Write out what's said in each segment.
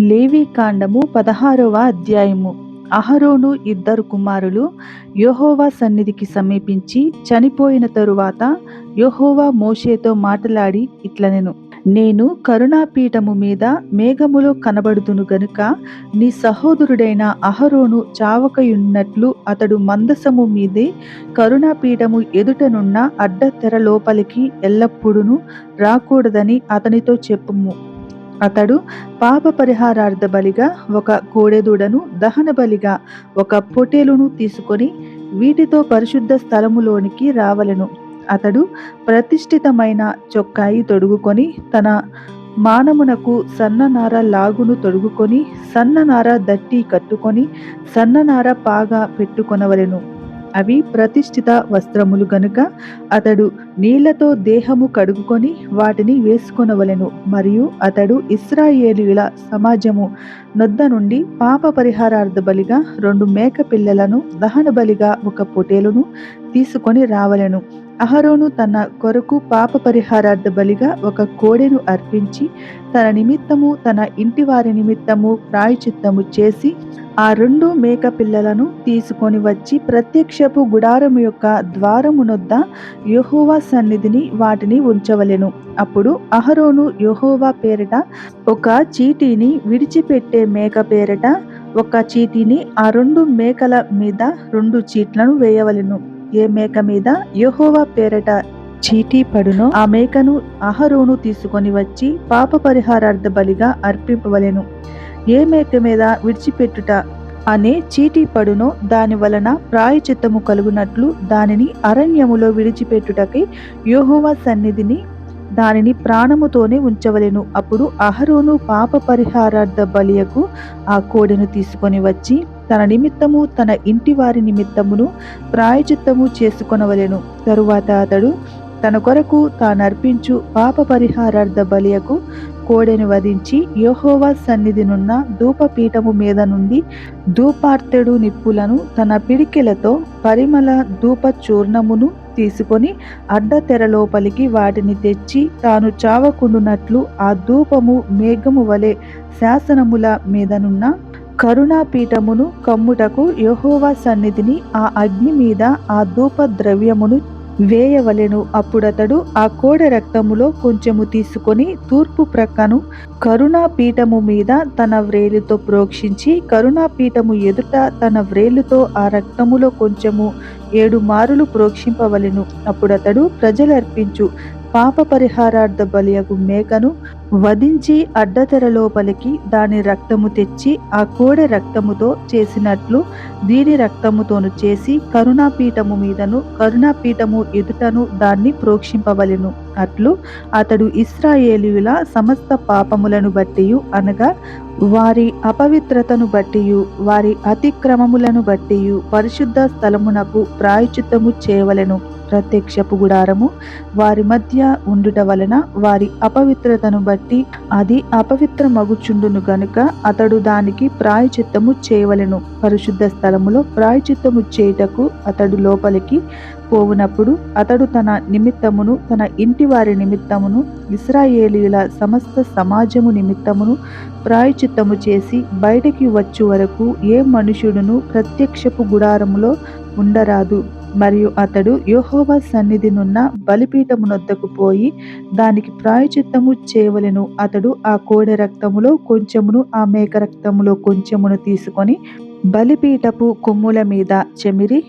లేవీ కాండము పదహారవ అధ్యాయము. అహరోను ఇద్దరు కుమారులు యోహోవా సన్నిధికి సమీపించి చనిపోయిన తరువాత యోహోవా మోషేతో మాట్లాడి ఇట్లనెను నేను కరుణాపీఠము మీద మేఘములో కనబడుదును గనుక నీ సహోదరుడైన అహరోను చావకయున్నట్లు అతడు మందసము మీదే కరుణాపీఠము ఎదుటనున్న అడ్డతెర లోపలికి ఎల్లప్పుడూ రాకూడదని అతనితో చెప్పుము. అతడు పాప పరిహారార్థ బలిగా ఒక కోడెదూడను దహన బలిగా ఒక పొటేలును తీసుకొని వీటితో పరిశుద్ధ స్థలములోనికి రావలెను. అతడు ప్రతిష్ఠితమైన చొక్కాయి తొడుగుకొని తన మానమునకు సన్ననార లాగును తొడుగుకొని సన్ననార దట్టి కట్టుకొని సన్ననార పాగా పెట్టుకొనవలెను. అవి ప్రతిష్ఠిత వస్త్రములు గనుక అతడు నీళ్ళతో దేహము కడుగుకొని వాటిని వేసుకొనవలెను. మరియు అతడు ఇస్రాయేలీయుల సమాజము నొద్ద నుండి పాప పరిహారార్థ బలిగా రెండు మేక పిల్లలను దహన బలిగా ఒక పొటేలును తీసుకొని రావలెను. అహరోను తన కొరకు పాప పరిహారార్థ బలిగా ఒక కోడెను అర్పించి తన నిమిత్తము తన ఇంటి వారి నిమిత్తము ప్రాయచిత్తము చేసి ఆ రెండు మేక పిల్లలను తీసుకొని వచ్చి ప్రత్యక్షపు గుడారము యొక్క ద్వారమునొద్ద యహోవా సన్నిధిని వాటిని ఉంచవలెను. అప్పుడు అహరోను యహోవా పేరిట ఒక చీటీని విడిచిపెట్టే మేక పేరిట ఒక చీటీని ఆ రెండు మేకల మీద రెండు చీట్లను వేయవలెను. ఏ మేక మీద యహోవా పేరట చీటీ పడునో ఆ మేకను అహరోను తీసుకొని వచ్చి పాప పరిహారార్థ బలిగా అర్పింపవలెను. ఏ మేక మీద విడిచిపెట్టుట అనే చీటీ పడునో దాని వలన ప్రాయచిత్తము కలుగునట్లు దానిని అరణ్యములో విడిచిపెట్టుటకి యోహోవా సన్నిధిని దానిని ప్రాణముతోనే ఉంచవలెను. అప్పుడు అహరోను పాప పరిహారార్థ బలియకు ఆ కోడెను తీసుకొని వచ్చి తన నిమిత్తము తన ఇంటి వారి నిమిత్తమును ప్రాయచిత్తము చేసుకొనవలెను. తరువాత అతడు తన కొరకు తానర్పించు పాప పరిహారార్థ బలియకు కోడెను వధించి యెహోవా సన్నిధినున్న ధూపపీఠము మీద నుండి ధూపార్తెడు నిప్పులను తన పిడికెలతో పరిమళ ధూప చూర్ణమును తీసుకొని అడ్డతెరలోపలికి వాటిని తెచ్చి తాను చావకుండునట్లు ఆ ధూపము మేఘము వలె శాసనముల మీదనున్న కరుణాపీఠమును కమ్ముటకు యహోవా సన్నిధిని ఆ అగ్ని మీద ఆ ధూప ద్రవ్యమును వేయవలెను. అప్పుడతడు ఆ కోడె రక్తములో కొంచెము తీసుకొని తూర్పు ప్రక్కను కరుణాపీఠము మీద తన వ్రేలుతో ప్రోక్షించి కరుణాపీఠము ఎదుట తన వ్రేలుతో ఆ రక్తములో కొంచెము ఏడు మారులు ప్రోక్షింపవలెను. అప్పుడతడు ప్రజలర్పించు పాప పరిహారార్థ బలియగు మేకను వధించి అడ్డతెర లోపలికి దాని రక్తము తెచ్చి ఆ కోడె రక్తముతో చేసినట్లు దీని రక్తముతోను చేసి కరుణాపీఠము మీదను కరుణాపీఠము ఎదుటను దాన్ని ప్రోక్షింపవలెను. అట్లు అతడు ఇస్రాయేలీయుల సమస్త పాపములను బట్టి అనగా వారి అపవిత్రతను బట్టి వారి అతిక్రమములను బట్టి పరిశుద్ధ స్థలమునకు ప్రాయచిత్తము చేయవలెను. ప్రత్యక్షపు గుడారము వారి మధ్య ఉండుట వలన వారి అపవిత్రతను బట్టి అది అపవిత్ర మగుచుండును గనుక అతడు దానికి ప్రాయచిత్తము చేయవలెను. పరిశుద్ధ స్థలములో ప్రాయచిత్తము చేయుటకు అతడు లోపలికి పోవునప్పుడు అతడు తన నిమిత్తమును తన ఇంటి వారి నిమిత్తమును ఇస్రాయేలీయుల సమస్త సమాజము నిమిత్తమును ప్రాయచిత్తము చేసి బయటికి వచ్చు వరకు ఏ మనుషుడును ప్రత్యక్షపు గుడారములో ఉండరాదు. మరియు అతడు యోహోవా సన్నిధినున్న బలిపీఠమునొద్దకు పోయి దానికి ప్రాయచిత్తము చేయవలెను. అతడు ఆ కోడె రక్తములో కొంచెమును ఆ మేక రక్తములో కొంచెమును తీసుకొని బలిపీఠపు కొమ్ముల మీద చెమిరి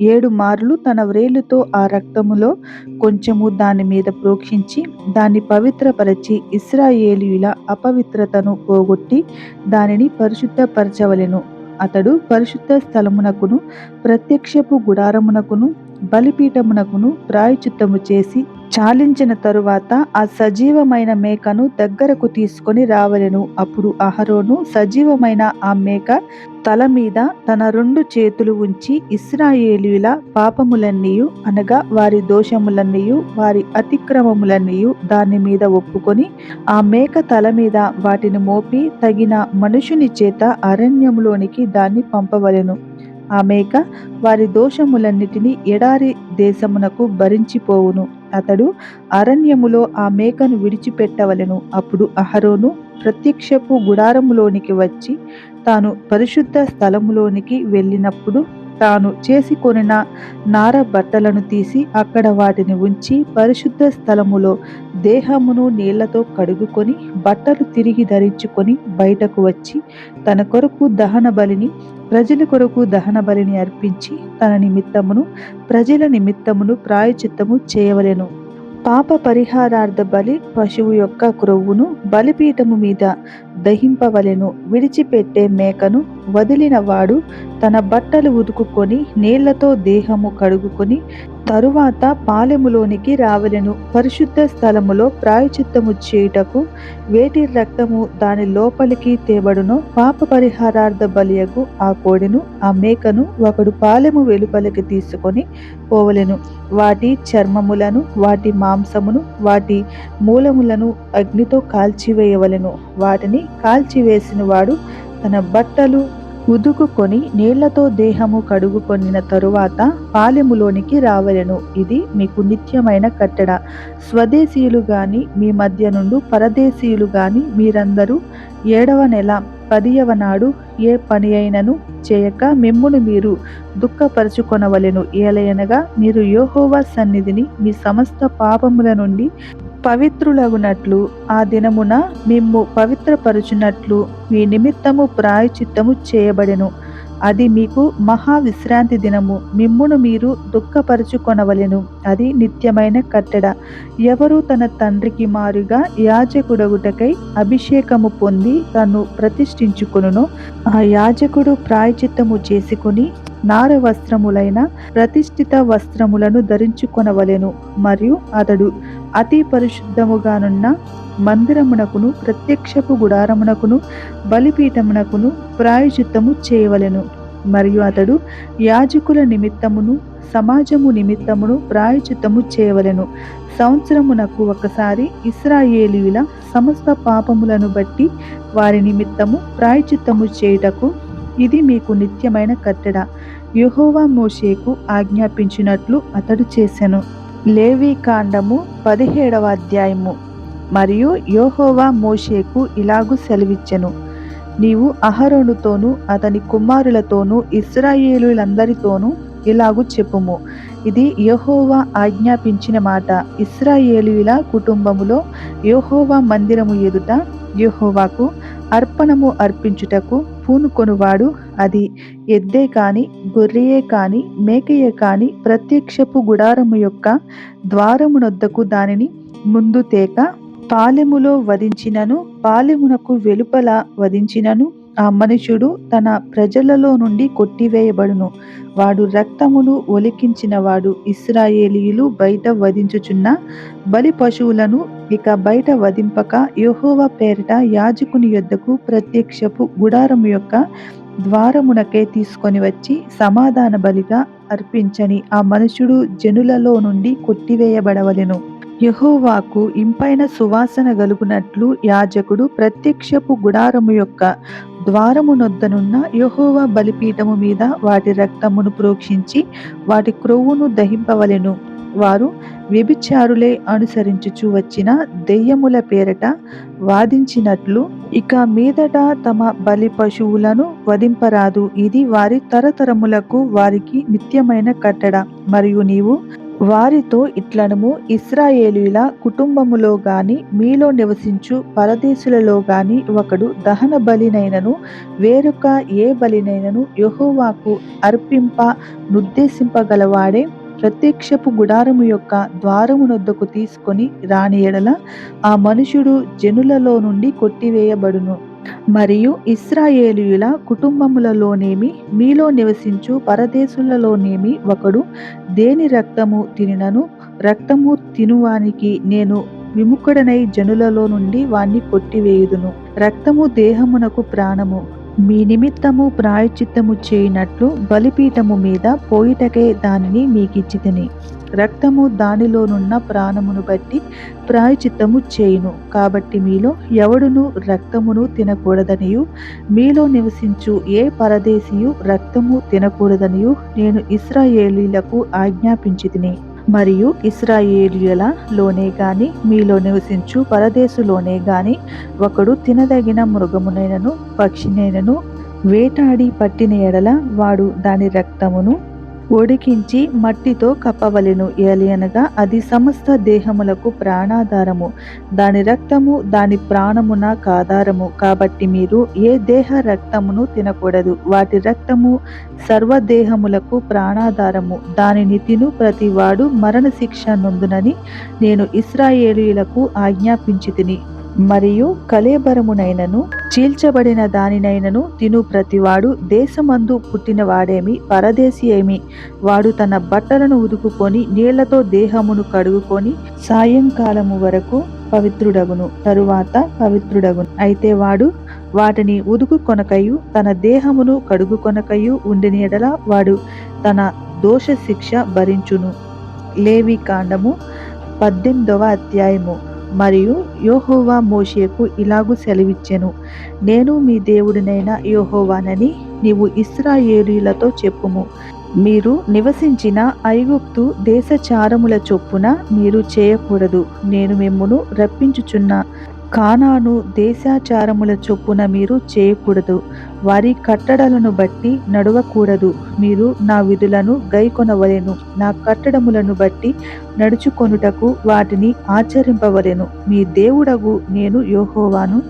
ఏడు మార్లు తన వ్రేలుతో ఆ రక్తములో కొంచెము దాని మీద ప్రోక్షించి దాన్ని పవిత్రపరచి ఇస్రాయేలీయుల అపవిత్రతను పోగొట్టి దానిని పరిశుద్ధపరచవలెను. అతడు పరిశుద్ధ స్థలమునకును ప్రత్యక్షపు గుడారమునకును బలిపీఠమునకును ప్రాయచిత్తము చేసి చాలించిన తరువాత ఆ సజీవమైన మేకను దగ్గరకు తీసుకొని రావలెను. అప్పుడు అహరోను సజీవమైన ఆ మేక తల మీద తన రెండు చేతులు ఉంచి ఇస్రాయేలీల పాపములన్నీయు అనగా వారి దోషములన్నీయు వారి అతిక్రమములన్నీయు దాని మీద ఒప్పుకొని ఆ మేక తల మీద వాటిని మోపి తగిన మనుషుని చేత అరణ్యములోనికి దాన్ని పంపవలెను. ఆ మేక వారి దోషములన్నిటినీ ఎడారి దేశమునకు భరించిపోవును. అతడు అరణ్యములో ఆ మేకను విడిచిపెట్టవలెను. అప్పుడు అహరోను ప్రత్యక్షపు గుడారములోనికి వచ్చి తాను పరిశుద్ధ స్థలములోనికి వెళ్ళినప్పుడు తాను చేసి కొనిన నార బట్టలను తీసి అక్కడ వాటిని ఉంచి పరిశుద్ధ స్థలములో దేహమును నీళ్ళతో కడుగుకొని బట్టలు తిరిగి ధరించుకొని బయటకు వచ్చి తన కొరకు దహన బలిని ప్రజల కొరకు దహన బలిని అర్పించి తన నిమిత్తమును ప్రజల నిమిత్తమును ప్రాయచిత్తము చేయవలెను. పాప పరిహారార్థ బలి పశువు యొక్క క్రొవ్వును బలిపీఠము మీద దహింపవలెను. విడిచిపెట్టే మేకను వదిలినవాడు తన బట్టలు ఉతుకుకొని నీళ్ళతో దేహము కడుగుకొని తరువాత పాలెములోనికి రావలెను. పరిశుద్ధ స్థలములో ప్రాయచిత్తము చేయుటకు వేటి రక్తము దాని లోపలికి తేబడును పాప పరిహారార్థ బలియకు ఆ కోడెను ఆ మేకను ఒకడు పాలెము వెలుపలికి తీసుకొని పోవలెను. వాటి చర్మములను వాటి మాంసమును వాటి మూలములను అగ్నితో కాల్చివేయవలెను. వాటిని కాల్చివేసిన వాడు తన బట్టలు ఉదుకుకొని నీళ్ళతో దేహము కడుగుకొనిన తరువాత పాలెములోనికి రావలెను. ఇది మీకు నిత్యమైన కట్టడ. స్వదేశీయులు గాని మీ మధ్య నుండి పరదేశీయులు గాని మీరందరూ ఏడవ నెల పదియవ నాడు ఏ పని అయినను చేయక మిమ్మును మీరు దుఃఖపరచుకొనవలెను. ఏలయనగా మీరు యోహోవా సన్నిధిని మీ సమస్త పాపముల నుండి పవిత్రులగునట్లు ఆ దినమున మిమ్ము పవిత్రపరుచునట్లు మీ నిమిత్తము ప్రాయచిత్తము చేయబడెను. అది మీకు మహా విశ్రాంతి దినము. మిమ్మును మీరు దుఃఖపరుచుకొనవలెను. అది నిత్యమైన కట్టడ. ఎవరు తన తండ్రికి మారుగా యాజకుడగుటకై అభిషేకము పొంది తను ప్రతిష్ఠించుకొనును. ఆ యాజకుడు ప్రాయచిత్తము చేసుకుని నార వస్త్రములైన ప్రతిష్ఠిత వస్త్రములను ధరించుకొనవలెను. మరియు అతడు అతి పరిశుద్ధముగానున్న మందిరమునకును ప్రత్యక్షపు గుడారమునకును బలిపీఠమునకును ప్రాయచిత్తము చేయవలెను. మరియు అతడు యాజకుల నిమిత్తమును సమాజము నిమిత్తమును ప్రాయచిత్తము చేయవలెను. సంవత్సరమునకు ఒకసారి ఇస్రాయేలీయుల సమస్త పాపములను బట్టి వారి నిమిత్తము ప్రాయచిత్తము చేయుటకు ఇది మీకు నిత్యమైన కట్టడ. యుహోవా మోషేకు ఆజ్ఞాపించినట్లు అతడు చేసెను. లేవి కాండము పదిహేడవ అధ్యాయము. మరియు యోహోవా మోషేకు ఇలాగు సెలవిచ్చెను. నీవు అహరోనుతోనూ అతని కుమారులతోనూ ఇస్రాయేలులందరితోనూ ఇలాగు చెప్పుము. ఇది యెహోవా ఆజ్ఞాపించిన మాట. ఇస్రాయేలుల కుటుంబములో యహోవా మందిరము ఎదుట యెహోవాకు అర్పణము అర్పించుటకు పూనుకొనువాడు అది ఎద్దే కాని గొర్రెయే కాని మేకయే కాని ప్రత్యక్షపు గుడారము యొక్క ద్వారమునొద్దకు దానిని ముందు తేక పాలెములో వధించినను పాలెమునకు వెలుపల వధించినను ఆ మనుషుడు తన ప్రజలలో నుండి కొట్టివేయబడును. వాడు రక్తమును ఒలికించిన వాడు ఇస్రాయేలీయులు బయట వధించుచున్న బలి పశువులను ఇక బయట వధింపక యహోవ పేరిట యాజకుని యొద్దకు ప్రత్యక్షపు గుడారము యొక్క ద్వారమునకే తీసుకొని వచ్చి సమాధాన బలిగా అర్పించని ఆ మనుషుడు జనులలో నుండి కొట్టివేయబడవలెను. యహోవాకు ఇంపైన సువాసన గలుగునట్లు యాజకుడు ప్రత్యక్షపు గుడారము యొక్క ద్వారమునొద్దనున్న యహోవా బలిపీఠము మీద వాటి రక్తమును ప్రోక్షించి వాటి క్రొవ్వును దహింపవలెను. వారు వ్యభిచారులే అనుసరించుచు వచ్చిన దెయ్యముల పేరట వాదించినట్లు ఇక మీదట తమ బలి పశువులను వధింపరాదు. ఇది వారి తరతరములకు వారికి నిత్యమైన కట్టడ. మరియు నీవు వారితో ఇట్లనము ఇస్రాయేలీల కుటుంబములో గాని మీలో నివసించు పరదేశులలో గాని ఒకడు దహన బలినైనను వేరొక ఏ బలినైనను యెహోవాకు అర్పింప నుద్దేశింపగలవాడే. ప్రత్యక్షపు గుడారము యొక్క ద్వారమునొద్దకు తీసుకొని రాని ఎడల ఆ మనుషుడు జనులలో నుండి కొట్టివేయబడును. మరియు ఇస్రాయేలీయుల కుటుంబములలోనేమి మీలో నివసించు పరదేశులలోనేమి ఒకడు దేని రక్తము తినినను? రక్తము తినువానికి నేను విముఖుడనై జనులలో నుండి వాణ్ణి కొట్టివేయుదును. రక్తము దేహమునకు ప్రాణము. మీ నిమిత్తము ప్రాయచిత్తము చేయనట్లు బలిపీఠము మీద పోయిటకే దానిని మీకిచ్చితిని. రక్తము దానిలోనున్న ప్రాణమును బట్టి ప్రాయచిత్తము చేయును. కాబట్టి మీలో ఎవడును రక్తమును తినకూడదనియు. మీలో నివసించు ఏ పరదేశీయు రక్తము తినకూడదనియు. నేను ఇస్రాయేలీలకు ఆజ్ఞాపించి తిని మరియు ఇస్రాయేలియల లోనే గాని మీలో నివసించు పరదేశులోనే గాని ఒకడు తినదగిన మృగమునైనను పక్షినైనను వేటాడి పట్టిన ఎడల వాడు దాని రక్తమును ఒడికించి మట్టితో కప్పవలెను. ఏలియనగా అది సమస్త దేహములకు ప్రాణాధారము. దాని రక్తము దాని ప్రాణమున కాధారము. కాబట్టి మీరు ఏ దేహ రక్తమును తినకూడదు. వాటి రక్తము సర్వదేహములకు ప్రాణాధారము. దానిని తిను ప్రతివాడు మరణశిక్ష నొందునని నేను ఇస్రాయేలీయులకు ఆజ్ఞాపించి తిని మరియు కలేబరమునైనను చీల్చబడిన దానినైనను తిను ప్రతివాడు దేశమందు పుట్టినవాడేమి పరదేశి ఏమి వాడు తన బట్టలను ఉదుకుకొని నీళ్ళతో దేహమును కడుగుకొని సాయంకాలము వరకు పవిత్రుడగును తరువాత పవిత్రుడగును. అయితే వాడు వాటిని ఉదుకు కొనకయు తన దేహమును కడుగు కొనకయు ఉండిన ఎడల వాడు తన దోష శిక్ష భరించును. లేవి కాండము పద్దెనిమిదవ అధ్యాయము. మరియు యోహోవా మోషేకు ఇలాగు సెలవిచ్చెను. నేను మీ దేవుడినైన యోహోవానని నీవు ఇస్రాయేలీలతో చెప్పుము. మీరు నివసించిన ఐగుప్తు దేశచారముల చొప్పున మీరు చేయకూడదు. నేను మిమ్మును రప్పించుచున్నా. కానాను దేశాచారముల చొప్పున మీరు చేయకూడదు. వారి కట్టడలను బట్టి నడవకూడదు. మీరు నా విధులను గైకొనవలెను. నా కట్టడములను బట్టి నడుచుకొనుటకు వాటిని ఆచరింపవలెను. మీ దేవుడగు నేను యోహోవాను.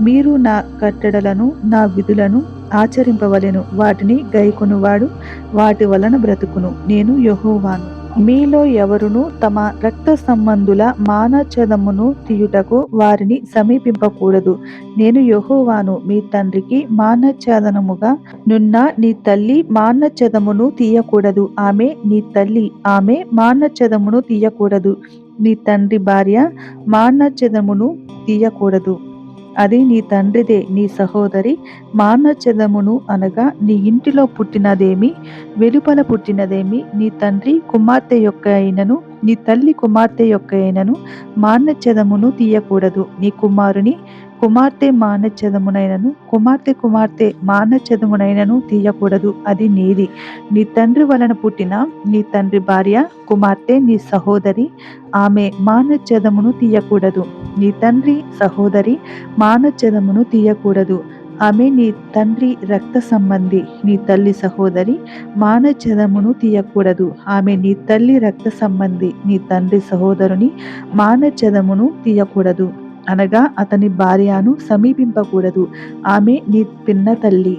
మీరు నా కట్టడలను నా విధులను ఆచరింపవలెను. వాటిని గైకొనువాడు వాటి వలన బ్రతుకును. నేను యెహోవాను. మీలో ఎవరును తమ రక్త సంబంధుల మానచదమును తీయుటకు వారిని సమీపింపకూడదు. నేను యెహోవాను మీ తండ్రికి మానచదనముగా నున్న నీ తల్లి మానచదమును తీయకూడదు. ఆమె నీ తల్లి ఆమె మానచదమును తీయకూడదు. నీ తండ్రి భార్య మానచదమును తీయకూడదు. అది నీ తండ్రిదే నీ సహోదరి మానచదమును అనగా నీ ఇంటిలో పుట్టినదేమి వెలుపల పుట్టినదేమి నీ తండ్రి కుమార్తె యొక్క అయినను నీ తల్లి కుమార్తె యొక్క అయినను మానచదమును తీయకూడదు. నీ కుమారుని కుమార్తె మానచదమునైనను కుమార్తె కుమార్తె మానచదమునైనను తీయకూడదు. అది నీది. నీ తండ్రి వలన పుట్టిన నీ తండ్రి భార్య కుమార్తె నీ సహోదరి ఆమె మానచదమును తీయకూడదు. నీ తండ్రి సహోదరి మానచదమును తీయకూడదు. ఆమె నీ తండ్రి రక్త సంబంధి నీ తల్లి సహోదరి మానచదమును తీయకూడదు. ఆమె నీ తల్లి రక్త సంబంధి నీ తండ్రి సహోదరుని మానచదమును తీయకూడదు. అనగా అతని భార్యను సమీపింపకూడదు. ఆమె నీ పిన్న తల్లి.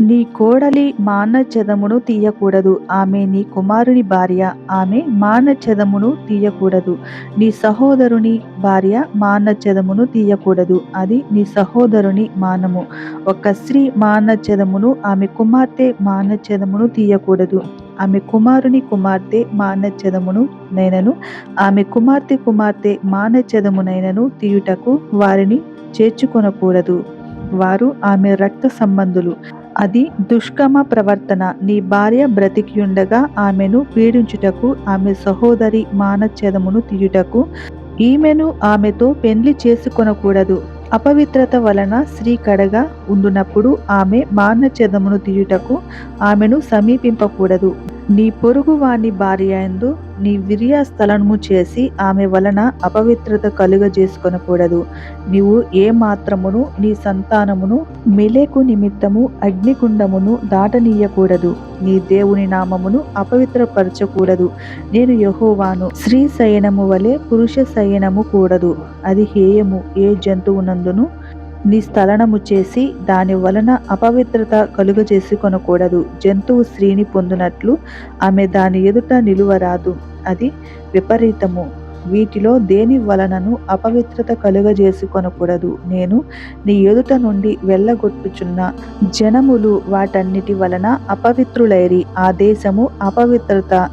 నీ కోడలి మానచదమును తీయకూడదు. ఆమె నీ కుమారుని భార్య. ఆమె మానచదమును తీయకూడదు. నీ సహోదరుని భార్య మానచదమును తీయకూడదు. అది నీ సహోదరుని మానము. ఒక స్త్రీ మానచదమును ఆమె కుమార్తె మానచదమును తీయకూడదు. ఆమె కుమారుని కుమార్తె మానచదమును నైనను ఆమె కుమార్తె కుమార్తె మానచ్చదమునైనను తీయుటకు వారిని చేర్చుకొనకూడదు వారు ఆమె రక్త సంబంధులు. అది దుష్కమ ప్రవర్తన. నీ భార్య బ్రతికియుండగా ఆమెను పీడించుటకు ఆమె సహోదరి మానచ్ఛేదమును తీయుటకు ఈమెను ఆమెతో పెండ్లి చేసుకొనకూడదు అపవిత్రత వలన స్త్రీ కడగా ఉండునప్పుడు ఆమె మానచ్ఛేదమును తీయుటకు ఆమెను సమీపింపకూడదు. నీ పొరుగువాని భార్య యందు నీ విర్యాస్థలము చేసి ఆమె వలన అపవిత్రత కలుగజేసుకొనకూడదు నీవు ఏ మాత్రమును నీ సంతానమును మెలేకు నిమిత్తము అగ్నిగుండమును దాటనీయకూడదు. నీ దేవుని నామమును అపవిత్రపరచకూడదు. నేను యహోవాను స్త్రీ శయనము వలె పురుష శయనము కూడదు. అది హేయము ఏ జంతువునందును నీ స్థలనము చేసి దాని వలన అపవిత్రత కలుగజేసుకొనకూడదు. జంతువు స్త్రీని పొందినట్లు ఆమె దాని ఎదుట నిలువరాదు. అది విపరీతము. వీటిలో దేని వలనను అపవిత్రత కలుగజేసుకొనకూడదు. నేను నీ ఎదుట నుండి వెళ్ళగొట్టుచున్న జనములు వాటన్నిటి వలన అపవిత్రులైరి. ఆ దేశము అపవిత్రత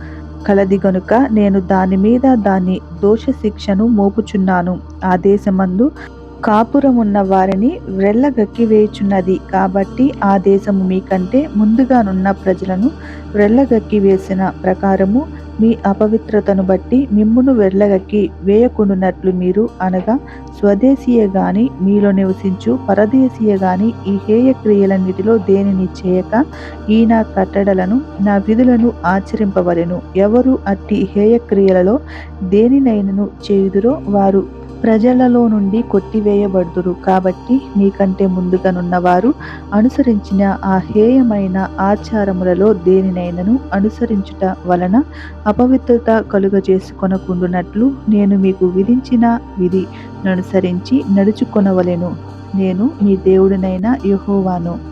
కలది గనుక నేను దాని మీద దాని దోష శిక్షను మోపుచున్నాను. ఆ దేశమందు కాపురమున్న వారిని వ్రెల్లగక్కివేయుచున్నది కాబట్టి ఆ దేశము మీకంటే ముందుగానున్న ప్రజలను వ్రెల్లగక్కివేసిన ప్రకారము మీ అపవిత్రతను బట్టి మిమ్మును వెళ్ళగక్కి వేయకుండునట్లు మీరు అనగా స్వదేశీయ గాని మీలో నివసించు పరదేశీయ గాని ఈ హేయ క్రియలన్నిటిలో దేనిని చేయక ఈ నా కట్టడలను నా విధులను ఆచరింపవలెను. ఎవరు అట్టి హేయ క్రియలలో దేనినైనను చేయుదురో వారు ప్రజలలో నుండి కొట్టివేయబడుదురు. కాబట్టి మీకంటే ముందుగానున్న వారు అనుసరించిన ఆ హేయమైన ఆచారములలో దేనినైనను అనుసరించుట వలన అపవిత్రత కలుగజేసుకొనకుండునట్లు నేను మీకు విధించిన విధి ననుసరించి నడుచుకొనవలెను. నేను మీ దేవుడినైన యహోవాను.